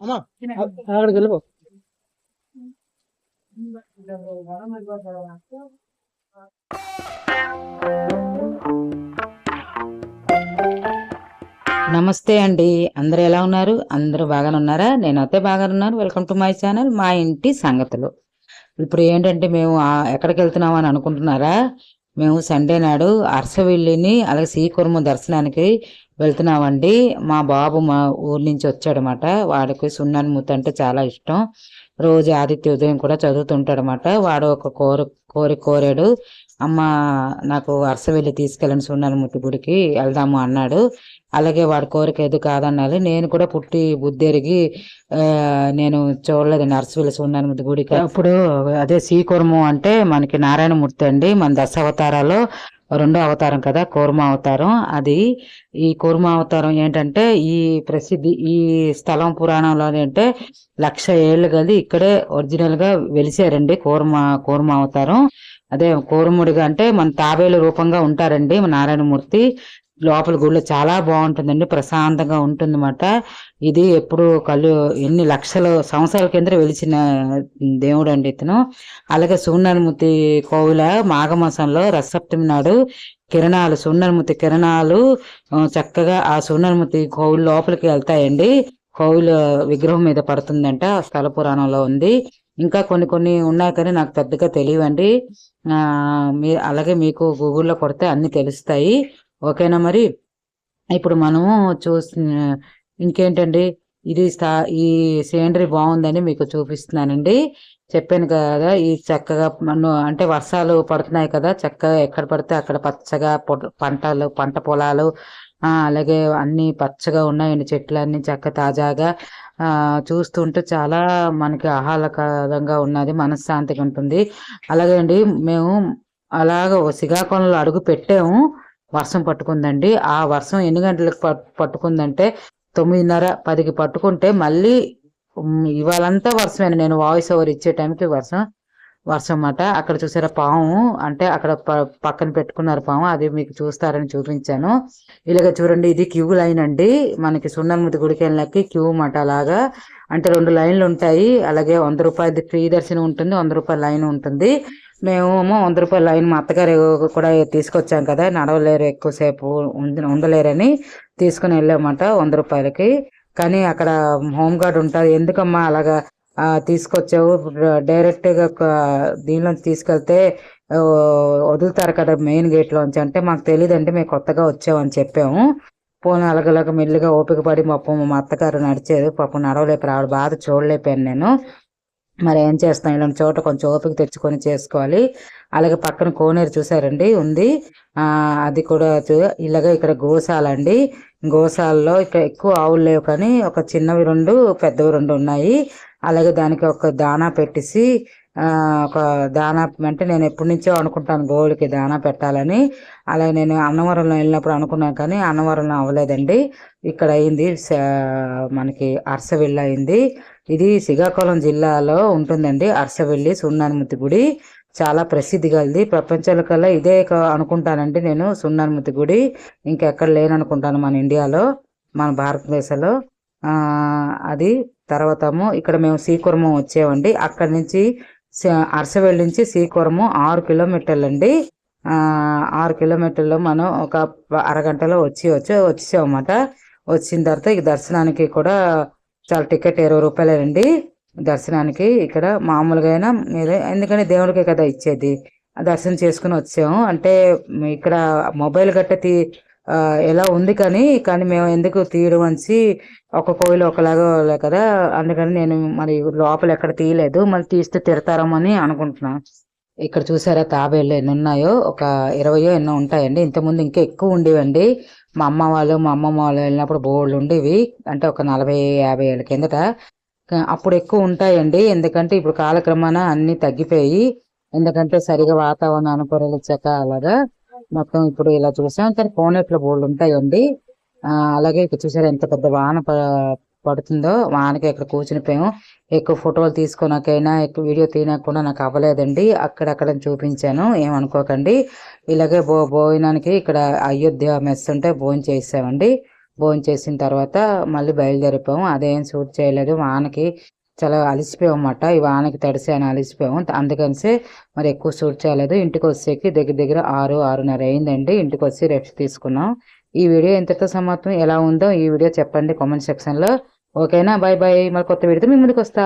అమ్మా అక్కడికి వెళ్ళిపో నమస్తే అండి. అందరు ఎలా ఉన్నారు? అందరూ బాగానే ఉన్నారా? నేనైతే బాగానే ఉన్నాను. వెల్కమ్ టు మై ఛానల్ మా ఇంటి సంగతులు. ఇప్పుడు ఏంటంటే మేము ఎక్కడికి వెళ్తున్నాం అని అనుకుంటున్నారా? మేము సండే నాడు అరసవెల్లిని అలాగే శ్రీకుర్మ దర్శనానికి వెళ్తున్నామండి. మా బాబు మా ఊరి నుంచి వచ్చాడనమాట. వాడికి సున్నాని ముత్త అంటే చాలా ఇష్టం. రోజు ఆదిత్య ఉదయం కూడా చదువుతుంటాడనమాట. వాడు ఒక కోరి కోరి కోరాడు. అమ్మ నాకు అరస తీసుకెళ్ళండి తీసుకెళ్ళని ముత్తి గుడికి వెళ్దాము అన్నాడు. అలాగే వాడి కోరిక ఏది కాదన్నాలి నేను కూడా పుట్టి బుద్ధిరిగి నేను చూడలేదు నర్సవిల్లి సున్నానమూర్తి గుడికి అప్పుడు అదే శ్రీకుర్మం అంటే మనకి నారాయణమూర్తి అండి. మన దశ అవతారాలో రెండో అవతారం కదా కూర్మ అవతారం. అది ఈ కూర్మ అవతారం ఏంటంటే ఈ ప్రసిద్ధి ఈ స్థలం పురాణంలో అంటే లక్ష ఏళ్ళు కలిసి ఇక్కడే ఒరిజినల్గా వెలిసారండి కూర్మ కూర్మ అవతారం. అదే కోరుముడిగా అంటే మన తాబేలు రూపంగా ఉంటారండి మన నారాయణమూర్తి. లోపల గుడిలో చాలా బాగుంటుందండి ప్రశాంతంగా ఉంటుందన్నమాట. ఇది ఎప్పుడు కళ్ళు ఎన్ని లక్షల సంవత్సరాల కింద వెలిచిన దేవుడు అండి ఇతను. అలాగే సూర్యనారాయణమూర్తి కోవిల మాఘమాసంలో రసప్తమి నాడు కిరణాలు సూర్యనారాయణమూర్తి కిరణాలు చక్కగా ఆ సూర్యనారాయణమూర్తి కోవిల లోపలికి వెళ్తాయండి. కోవిల విగ్రహం మీద పడుతుందంట స్థల పురాణంలో ఉంది. ఇంకా కొన్ని కొన్ని ఉన్నాయి కానీ నాకు పెద్దగా తెలియవండి. మీ అలాగే మీకు గూగుల్లో కొడితే అన్నీ తెలుస్తాయి. ఓకేనా మరి? ఇప్పుడు మనము చూసి ఇంకేంటండి? ఇది స్థా ఈ సీనరీ బాగుందని మీకు చూపిస్తున్నానండి. చెప్పాను కదా ఈ చక్కగా మనం అంటే వర్షాలు పడుతున్నాయి కదా చక్కగా ఎక్కడ పడితే అక్కడ పచ్చగా పొ- పంటలు పంట పొలాలు అలాగే అన్ని పచ్చగా ఉన్నాయండి చెట్లు అన్ని చక్క తాజాగా. చూస్తుంటే చాలా మనకి ఆహ్లాదకరంగా ఉన్నది మనశ్శాంతిగా ఉంటుంది. అలాగే అండి మేము అలాగ శ్రీకాకుళంలో అడుగు పెట్టాము వర్షం పట్టుకుందండి. ఆ వర్షం ఎన్ని గంటలకు పట్టుకుందంటే తొమ్మిదిన్నర పదికి పట్టుకుంటే మళ్ళీ ఇవాళంతా వర్షమే నేను వాయిస్ ఓవర్ ఇచ్చే టైంకి వర్షం వర్షం అన్నమాట అక్కడ చూసారా పాము? అంటే అక్కడ ప- పక్కన పెట్టుకున్నారు పాము. అది మీకు చూస్తారని చూపించాను. ఇలాగ చూడండి ఇది క్యూ లైన్ అండి. మనకి సున్నమ్మతి గుడికి వెళ్ళకి క్యూ మాట అలాగా. అంటే రెండు లైన్లు ఉంటాయి. అలాగే వంద రూపాయలది ఫ్రీ దర్శనం ఉంటుంది వంద రూపాయల లైన్ ఉంటుంది. మేము వంద రూపాయల లైన్ మా అత్తగారు కూడా తీసుకొచ్చాం కదా నడవలేరు ఎక్కువసేపు ఉండలేరని తీసుకుని వెళ్ళామంట వంద రూపాయలకి. కానీ అక్కడ హోమ్ గార్డ్ ఉంటుంది ఎందుకమ్మా అలాగా తీసుకొచ్చావు. డైరెక్ట్గా దీనిలో తీసుకెళ్తే వదులుతారు కదా మెయిన్ గేట్లోంచి. అంటే మాకు తెలియదండి మేము కొత్తగా వచ్చామని చెప్పాము. పోనీ అలగలగ మెల్లిగా ఓపిక పడి పాపం మా అత్తగారు నడిచారు. పాపం నడవలేపారు ఆవిడ బాధ చూడలేపాను నేను. మరి ఏం చేస్తాం? ఇలాంటి చోట కొంచెం ఓపిక తెచ్చుకొని చేసుకోవాలి. అలాగే పక్కన కోనేరు చూసారండి ఉంది. అది కూడా ఇలాగా ఇలాగే ఇక్కడ గోశాల అండి. గోశాలలో ఇక్కడ ఎక్కువ ఆవులు లేవు కానీ ఒక చిన్నవి రెండు పెద్దవి రెండు ఉన్నాయి. అలాగే దానికి ఒక దానా పెట్టేసి ఒక దానా అంటే నేను ఎప్పటి నుంచో అనుకుంటాను గోవులకి దానా పెట్టాలని. అలాగే నేను అన్నవరంలో వెళ్ళినప్పుడు అనుకున్నాను కానీ అన్నవరంలో అవ్వలేదండి. ఇక్కడ అయింది మనకి అరసవెల్లి అయింది. ఇది శ్రీకాకుళం జిల్లాలో ఉంటుందండి అరసవెల్లి సున్నానుమతి గుడి. చాలా ప్రసిద్ధి కలిది ప్రపంచంలో కల్లా ఇదే అనుకుంటానండి నేను సున్నానుమతి గుడి. ఇంకెక్కడ లేననుకుంటాను మన ఇండియాలో మన భారతదేశంలో. అది తర్వాతము ఇక్కడ మేము శ్రీకుర్మం వచ్చామండి అక్కడి నుంచి స- అరసవెల్లి నుంచి శ్రీకుర్మం ఆరు కిలోమీటర్లండి. ఆరు కిలోమీటర్లు మనం ఒక అరగంటలో వచ్చి వచ్చి వచ్చేసామన్నమాట. వచ్చిన తర్వాత ఇక దర్శనానికి కూడా చాలా టికెట్ ఇరవై రూపాయలేనండి దర్శనానికి ఇక్కడ మామూలుగా అయినా మీరు ఎందుకంటే దేవుడికే కదా ఇచ్చేది. దర్శనం చేసుకుని వచ్చాము. అంటే ఇక్కడ మొబైల్ గట్ట తీ ఎలా ఉంది కానీ కానీ మేము ఎందుకు తీయడం అనేసి ఒక కోయిలు ఒకలాగా కదా అందుకని నేను మరి లోపల ఎక్కడ తీయలేదు. మళ్ళీ తీస్తే తిరతారమని అనుకుంటున్నాను ఇక్కడ చూసారా తాబేళ్ళు ఎన్ని ఉన్నాయో? ఒక ఇరవయో ఎన్నో ఉంటాయండి. ఇంతకుముందు ఇంకా ఎక్కువ ఉండేవండి. మా అమ్మ వాళ్ళు మా అమ్మమ్మ వాళ్ళు వెళ్ళినప్పుడు బోర్డులు ఉండేవి. అంటే ఒక నలభై యాభై ఏళ్ళ కిందట. అప్పుడు ఎక్కువ ఉంటాయండి. ఎందుకంటే ఇప్పుడు కాలక్రమాన అన్ని తగ్గిపోయి ఎందుకంటే సరిగా వాతావరణం అనుకూలించక అలాగా మొత్తం ఇప్పుడు ఇలా చూసాం. కానీ కోనేట్లో బోర్డు ఉంటాయండి. అలాగే ఇక్కడ చూసారు ఎంత పెద్ద వాన పడుతుందో. వానకి ఇక్కడ కూర్చునిపోయాము. ఎక్కువ ఫోటోలు తీసుకోనాకైనా ఎక్కువ వీడియో తీయకుండా నాకు అవ్వలేదండి. అక్కడక్కడ చూపించాను. ఏమనుకోకండి. ఇలాగే భో భోజనానికి ఇక్కడ అయోధ్య మెస్ ఉంటే భోజనం చేసామండి భోజనం చేసిన తర్వాత మళ్ళీ బయలుదేరిపోయాము. అదేం షూట్ చేయలేదు. వానకి చాలా అలసిపోయామన్నమాట. ఈ వానకి తడిసి అని అలసిపోయాము. అందుకనిసే మరి ఎక్కువ షూట్ చేయలేదు. ఇంటికి వచ్చేకి దగ్గర దగ్గర ఆరు ఆరున్నర అయిందండి. ఇంటికి వచ్చి రెస్ట్ తీసుకున్నాం. ఈ వీడియో ఎంతతో సమాప్తం. ఎలా ఉందో ఈ వీడియో చెప్పండి కామెంట్ సెక్షన్లో. ఓకేనా? బాయ్ బాయ్ మరి కొత్త వీడియోతో మీ ముందుకు వస్తా